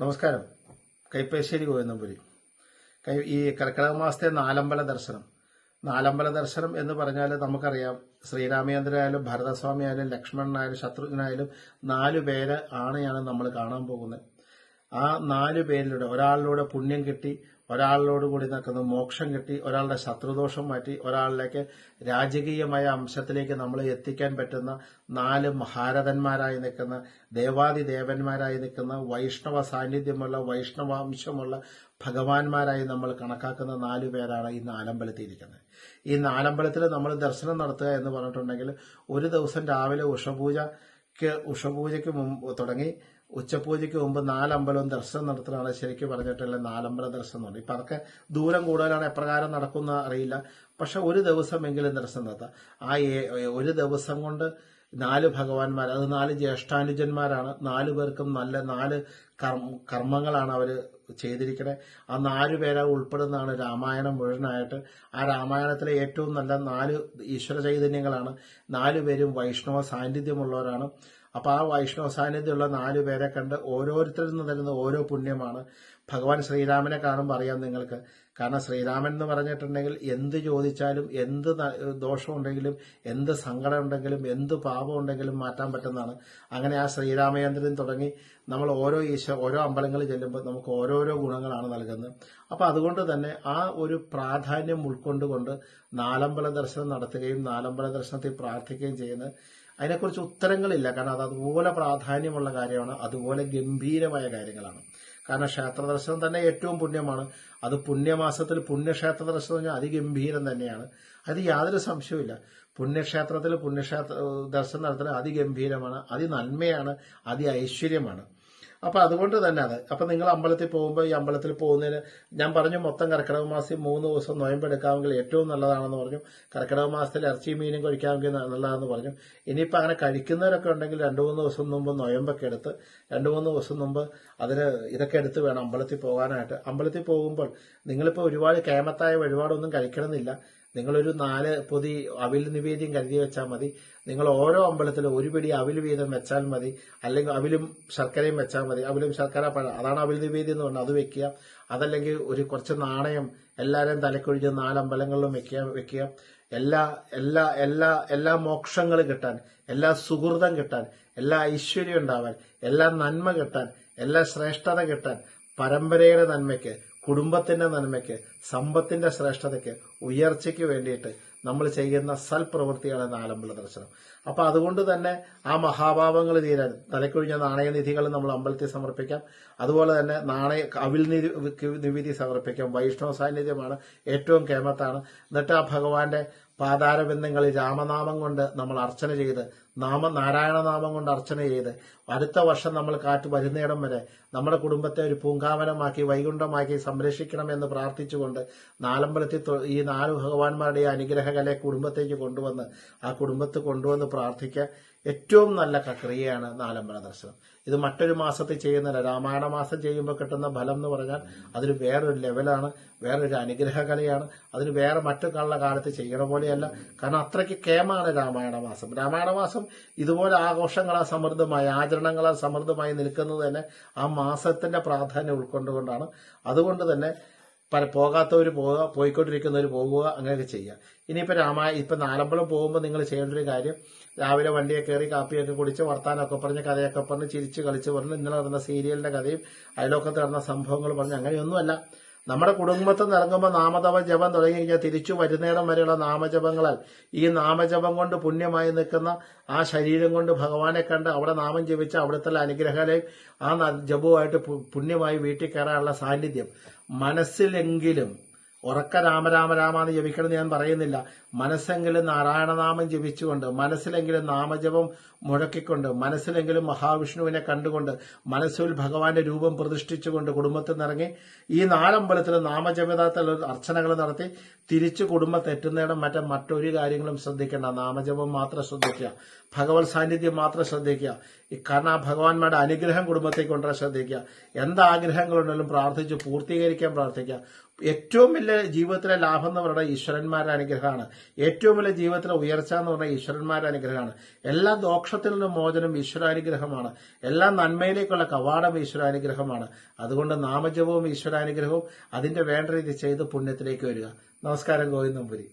നമസ്കാരം. കൈപ്പേശ്ശേരി ഗോവിന്ദംപുരി. കൈ ഈ കർക്കിടക മാസത്തെ നാലമ്പല ദർശനം. നാലമ്പല ദർശനം എന്ന് പറഞ്ഞാൽ നമുക്കറിയാം ശ്രീരാമചന്ദ്രനായാലും ഭരതസ്വാമി ആയാലും ലക്ഷ്മണനായാലും ശത്രുഘ്നായാലും നാലു പേര് ആണെയാണ് നമ്മൾ കാണാൻ പോകുന്നത്. ആ നാലു പേരിലൂടെ ഒരാളിലൂടെ പുണ്യം കിട്ടി ഒരാളിനോട് കൂടി നിൽക്കുന്നു മോക്ഷം കിട്ടി ഒരാളുടെ ശത്രുദോഷം മാറ്റി ഒരാളിലേക്ക് രാജകീയമായ അംശത്തിലേക്ക് നമ്മൾ എത്തിക്കാൻ പറ്റുന്ന നാല് മഹാരഥന്മാരായി നിൽക്കുന്ന ദേവാദി ദേവന്മാരായി നിൽക്കുന്ന വൈഷ്ണവ സാന്നിധ്യമുള്ള വൈഷ്ണവാംശമുള്ള ഭഗവാന്മാരായി നമ്മൾ കണക്കാക്കുന്ന നാലു പേരാണ് ഈ നാലമ്പലത്തിയിരിക്കുന്നത് ഈ നാലമ്പലത്തിൽ നമ്മൾ ദർശനം നടത്തുക എന്ന് പറഞ്ഞിട്ടുണ്ടെങ്കിൽ ഒരു ദിവസം രാവിലെ ഉഷപൂജ ഉഷപൂജയ്ക്ക് മുമ്പ് തുടങ്ങി ഉച്ചപൂജയ്ക്ക് മുമ്പ് നാലമ്പലവും ദർശനം നടത്തുന്നതാണ് ശരിക്കും പറഞ്ഞിട്ടുള്ള നാലമ്പല ദർശനം എന്ന് പറഞ്ഞു ഇപ്പം അതൊക്കെ ദൂരം കൂടുതലാണ് എപ്രകാരം നടക്കുന്ന അറിയില്ല. പക്ഷെ ഒരു ദിവസമെങ്കിലും ദർശനം നടത്താം. ആ ഒരു ദിവസം കൊണ്ട് നാല് ഭഗവാന്മാർ അത് നാല് ജ്യേഷ്ഠാനുജന്മാരാണ്. നാലു പേർക്കും നല്ല നാല് കർമ്മങ്ങളാണ് അവർ ചെയ്തിരിക്കണേ. ആ നാലു പേരെ ഉൾപ്പെടുന്നതാണ് രാമായണം മുഴുവനായിട്ട്. ആ രാമായണത്തിലെ ഏറ്റവും നല്ല നാല് ഈശ്വര ചൈതന്യങ്ങളാണ്. നാലു പേരും വൈഷ്ണവ സാന്നിധ്യമുള്ളവരാണ്. അപ്പൊ ആ വൈഷ്ണവ സാന്നിധ്യമുള്ള നാലു പേരെ കണ്ട് ഓരോരുത്തരിൽ നിന്ന് തരുന്ന ഓരോ പുണ്യമാണ്. ഭഗവാൻ ശ്രീരാമനെ കാണുമ്പോൾ അറിയാം നിങ്ങൾക്ക്. കാരണം ശ്രീരാമൻ എന്ന് പറഞ്ഞിട്ടുണ്ടെങ്കിൽ എന്ത് ചോദിച്ചാലും എന്ത് ദോഷമുണ്ടെങ്കിലും എന്ത് സങ്കടം ഉണ്ടെങ്കിലും എന്ത് പാപം ഉണ്ടെങ്കിലും മാറ്റാൻ പറ്റുന്നതാണ്. അങ്ങനെ ആ ശ്രീരാമചന്ദ്രൻ തുടങ്ങി നമ്മൾ ഓരോ ഈശ ഓരോ അമ്പലങ്ങളിൽ ചെല്ലുമ്പോൾ നമുക്ക് ഓരോരോ ഗുണങ്ങളാണ് നൽകുന്നത്. അപ്പൊ അതുകൊണ്ട് തന്നെ ആ ഒരു പ്രാധാന്യം ഉൾക്കൊണ്ടുകൊണ്ട് നാലമ്പല ദർശനം നടത്തുകയും നാലമ്പല ദർശനത്തിൽ പ്രാർത്ഥിക്കുകയും ചെയ്യുന്നത് അതിനെക്കുറിച്ച് ഉത്തരങ്ങളില്ല. കാരണം അത് അതുപോലെ പ്രാധാന്യമുള്ള കാര്യമാണ്. അതുപോലെ ഗംഭീരമായ കാര്യങ്ങളാണ്. കാരണം ക്ഷേത്ര ദർശനം തന്നെ ഏറ്റവും പുണ്യമാണ്. അത് പുണ്യമാസത്തിൽ പുണ്യക്ഷേത്ര ദർശനം പറഞ്ഞാൽ അതിഗംഭീരം തന്നെയാണ്. അത് യാതൊരു സംശയവുമില്ല. പുണ്യക്ഷേത്രത്തിൽ പുണ്യക്ഷേത്ര ദർശനം നടത്തുന്നത് അതിഗംഭീരമാണ്. അതിനന്മയാണ്. അതി ഐശ്വര്യമാണ് അപ്പൊ അതുകൊണ്ട് തന്നെ അത്. അപ്പൊ നിങ്ങൾ അമ്പലത്തിൽ പോകുമ്പോൾ ഈ അമ്പലത്തിൽ പോകുന്നതിന് ഞാൻ പറഞ്ഞു മൊത്തം കർക്കിടക മാസം മൂന്ന് ദിവസം നോയമ്പെടുക്കാമെങ്കിൽ ഏറ്റവും നല്ലതാണെന്ന് പറഞ്ഞു. കർക്കിടക മാസത്തിൽ ഇറച്ചി മീനും കഴിക്കാമെങ്കിൽ നല്ലതാണെന്ന് പറഞ്ഞു. ഇനിയിപ്പോൾ അങ്ങനെ കഴിക്കുന്നവരൊക്കെ ഉണ്ടെങ്കിൽ രണ്ട് മൂന്ന് ദിവസം മുമ്പ് നോയമ്പൊക്കെ എടുത്ത് രണ്ട് മൂന്ന് ദിവസം മുമ്പ് അതിന് ഇതൊക്കെ എടുത്ത് വേണം അമ്പലത്തിൽ പോകാനായിട്ട്. അമ്പലത്തിൽ പോകുമ്പോൾ നിങ്ങളിപ്പോൾ ഒരുപാട് കേമത്തായ വഴിപാടൊന്നും കഴിക്കണമെന്നില്ല. നിങ്ങളൊരു നാല് പൊതി അവിൽ നിവേദ്യം കരുതി വെച്ചാൽ മതി. നിങ്ങൾ ഓരോ അമ്പലത്തിലും ഒരു പിടി അവിൽ വീതം വെച്ചാൽ മതി. അല്ലെങ്കിൽ അവിലും ശർക്കരയും വെച്ചാൽ മതി. അവിലും ശർക്കര പഴം. അതാണ് അവിൽ നിവേദ്യം എന്ന് പറഞ്ഞാൽ അത് വെക്കുക. അതല്ലെങ്കിൽ ഒരു കുറച്ച് നാണയം എല്ലാവരെയും തലക്കൊഴിഞ്ഞ് നാലമ്പലങ്ങളിലും വെക്കുക വെക്കുക. എല്ലാ എല്ലാ എല്ലാ എല്ലാ മോക്ഷങ്ങളും കിട്ടാൻ എല്ലാ സുഹൃതം കിട്ടാൻ എല്ലാ ഐശ്വര്യം ഉണ്ടാവാൻ എല്ലാ നന്മ കിട്ടാൻ എല്ലാ ശ്രേഷ്ഠത കിട്ടാൻ പരമ്പരയുടെ നന്മയ്ക്ക് കുടുംബത്തിന്റെ നന്മയ്ക്ക് സമ്പത്തിന്റെ ശ്രേഷ്ഠതയ്ക്ക് ഉയർച്ചയ്ക്ക് വേണ്ടിയിട്ട് നമ്മൾ ചെയ്യുന്ന സൽപ്രവൃത്തിയാണ് നാലമ്പല ദർശനം. അപ്പൊ അതുകൊണ്ട് തന്നെ ആ മഹാഭാവങ്ങൾ തീരാൻ തലക്കൊഴിഞ്ഞ നാണയനിധികൾ നമ്മൾ അമ്പലത്തിൽ സമർപ്പിക്കാം. അതുപോലെ തന്നെ നാണയ അവിൽ നിധി നിവിധി സമർപ്പിക്കാം. വൈഷ്ണവ സാന്നിധ്യമാണ് ഏറ്റവും കേമത്താണ്. എന്നിട്ട് ആ ഭഗവാന്റെ പാതാരബന്ധങ്ങളിൽ രാമനാമം കൊണ്ട് നമ്മൾ അർച്ചന ചെയ്ത് നാമ നാരായണനാമം കൊണ്ട് അർച്ചന ചെയ്ത് അടുത്ത വർഷം നമ്മൾ കാറ്റ് വരുന്നിടം വരെ നമ്മുടെ കുടുംബത്തെ ഒരു പൂങ്കാവനമാക്കി വൈകുണ്ഠമാക്കി സംരക്ഷിക്കണമെന്ന് പ്രാർത്ഥിച്ചുകൊണ്ട് നാലമ്പലത്തിൽ ഈ നാല് ഭഗവാന്മാരുടെ അനുഗ്രഹകലെ കുടുംബത്തേക്ക് കൊണ്ടുവന്ന് ആ കുടുംബത്ത് കൊണ്ടുവന്ന് പ്രാർത്ഥിക്കുക ഏറ്റവും നല്ല ക്രിയയാണ് നാലമ്പല ദർശനം. ഇത് മറ്റൊരു മാസത്തിൽ ചെയ്യുന്നില്ല രാമായണ മാസം ചെയ്യുമ്പോൾ കിട്ടുന്ന ഫലം എന്ന് പറഞ്ഞാൽ അതിന് വേറൊരു ലെവലാണ് വേറൊരു അനുഗ്രഹ കലയാണ് അതിന് വേറെ മറ്റു കള്ള കാലത്ത് ചെയ്യണ പോലെയല്ല. കാരണം അത്രയ്ക്ക് കേമാണ് രാമായണ മാസം. രാമായണ മാസം ഇതുപോലെ ആഘോഷങ്ങളാൽ സമൃദ്ധമായി ആചരണങ്ങളാൽ സമൃദ്ധമായി നിൽക്കുന്നത് തന്നെ ആ മാസത്തിന്റെ പ്രാധാന്യം ഉൾക്കൊണ്ടുകൊണ്ടാണ്. അതുകൊണ്ട് തന്നെ പല പോകാത്തവർ പോവുക പോയിക്കൊണ്ടിരിക്കുന്നവർ പോകുക അങ്ങനെയൊക്കെ ചെയ്യുക ഇനിയിപ്പോൾ രാമായ ഇപ്പം നാലമ്പലം പോകുമ്പോൾ നിങ്ങൾ ചെയ്യേണ്ട ഒരു കാര്യം രാവിലെ വണ്ടിയെ കയറി കാപ്പിയൊക്കെ കുടിച്ച് വർത്താനമൊക്കെ പറഞ്ഞ് കഥയൊക്കെ പറഞ്ഞ് ചിരിച്ച് കളിച്ച് പറഞ്ഞ് ഇന്നലെ നടന്ന സീരിയലിന്റെ കഥയും അയലോക്കത്ത് നടന്ന സംഭവങ്ങൾ പറഞ്ഞ് അങ്ങനെയൊന്നുമല്ല. നമ്മുടെ കുടുംബത്തിൽ നിന്ന് ഇറങ്ങുമ്പോൾ നാമതപ ജപം തുടങ്ങി കഴിഞ്ഞാൽ തിരിച്ചു വരുന്നേടം വരെയുള്ള നാമജപങ്ങളാൽ ഈ നാമജപം കൊണ്ട് പുണ്യമായി നിൽക്കുന്ന ആ ശരീരം കൊണ്ട് ഭഗവാനെ കണ്ട് അവിടെ നാമം ജപിച്ച അവിടുത്തെ അനുഗ്രഹാലയം ആ ജപവുമായിട്ട് പുണ്യമായി വീട്ടിൽ കയറാനുള്ള സാന്നിധ്യം. മനസ്സിലെങ്കിലും ഉറക്ക രാമരാമരാമാന്ന് ജപിക്കണം എന്ന് ഞാൻ പറയുന്നില്ല. മനസ്സെങ്കിലും നാരായണനാമം ജപിച്ചുകൊണ്ട് മനസ്സിലെങ്കിലും നാമജപം മുഴക്കിക്കൊണ്ട് മനസ്സിലെങ്കിലും മഹാവിഷ്ണുവിനെ കണ്ടുകൊണ്ട് മനസ്സിൽ ഭഗവാന്റെ രൂപം പ്രതിഷ്ഠിച്ചുകൊണ്ട് കുടുംബത്തിൽ നിറങ്ങി ഈ നാലമ്പലത്തിൽ നാമജപിതാത്ത അർച്ചനകൾ നടത്തി തിരിച്ചു കുടുംബത്തെ എത്തുന്നിടം മറ്റേ മറ്റൊരു കാര്യങ്ങളും ശ്രദ്ധിക്കേണ്ട. നാമജപം മാത്രം ശ്രദ്ധിക്കുക. ഭഗവത് സാന്നിധ്യം മാത്രം ശ്രദ്ധിക്കുക. കാരണം ആ ഭഗവാന്മാരുടെ അനുഗ്രഹം കുടുംബത്തേക്ക് കൊണ്ടുവരാൻ ശ്രദ്ധിക്കുക. എന്താഗ്രഹങ്ങളുണ്ടെങ്കിലും പ്രാർത്ഥിച്ച് പൂർത്തീകരിക്കാൻ പ്രാർത്ഥിക്കുക. ഏറ്റവും വലിയ ജീവിതത്തിലെ ലാഭം എന്ന് പറയുന്നത് ഈശ്വരന്മാരുടെ അനുഗ്രഹമാണ്. ഏറ്റവും വലിയ ജീവിതത്തിലെ ഉയർച്ച എന്ന് പറഞ്ഞാൽ ഈശ്വരന്മാരുടെ അനുഗ്രഹമാണ്. എല്ലാ ദോഷത്തിൽ നിന്നും മോചനം ഈശ്വരാനുഗ്രഹമാണ്. എല്ലാ നന്മയിലേക്കുള്ള കവാടം ഈശ്വരാനുഗ്രഹമാണ്. അതുകൊണ്ട് നാമജപവും ഈശ്വരാനുഗ്രഹവും അതിന്റെ വേണ്ട രീതി ചെയ്ത് പുണ്യത്തിലേക്ക് വരിക. നമസ്കാരം ഗോവിന്ദംപുരി